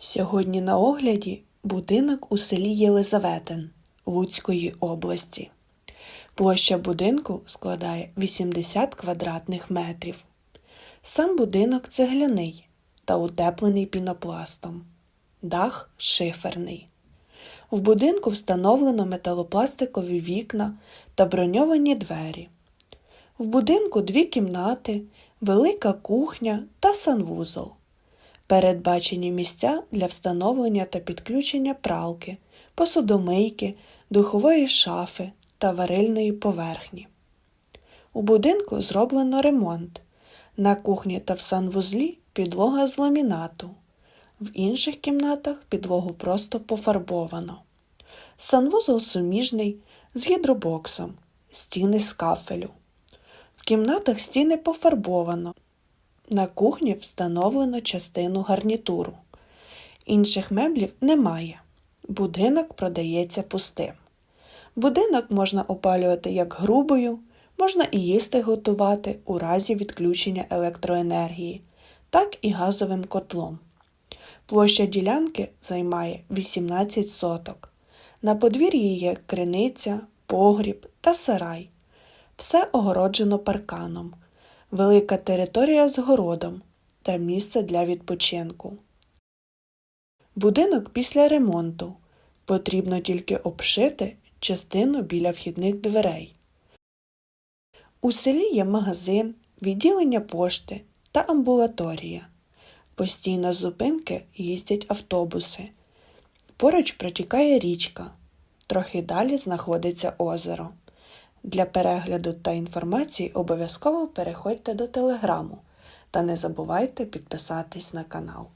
Сьогодні на огляді будинок у селі Єлизаветин Луцької області. Площа будинку складає 80 квадратних метрів. Сам будинок цегляний та утеплений пінопластом. Дах шиферний. В будинку встановлено металопластикові вікна та броньовані двері. В будинку дві кімнати, велика кухня та санвузол. Передбачені місця для встановлення та підключення пралки, посудомийки, духової шафи та варильної поверхні. У будинку зроблено ремонт. На кухні та в санвузлі підлога з ламінату. В інших кімнатах підлогу просто пофарбовано. Санвузол суміжний з гідробоксом, стіни з кафелю. В кімнатах стіни пофарбовано. На кухні встановлено частину гарнітуру. Інших меблів немає. Будинок продається пустим. Будинок можна опалювати як грубою, можна і їсти готувати у разі відключення електроенергії, так і газовим котлом. Площа ділянки займає 18 соток. На подвір'ї є криниця, погріб та сарай. Все огороджено парканом, велика територія з городом та місце для відпочинку. Будинок після ремонту. Потрібно тільки обшити частину біля вхідних дверей. У селі є магазин, відділення пошти та амбулаторія. Постійно з зупинки їздять автобуси. Поруч протікає річка. Трохи далі знаходиться озеро. Для перегляду та інформації обов'язково переходьте до телеграму та не забувайте підписатись на канал.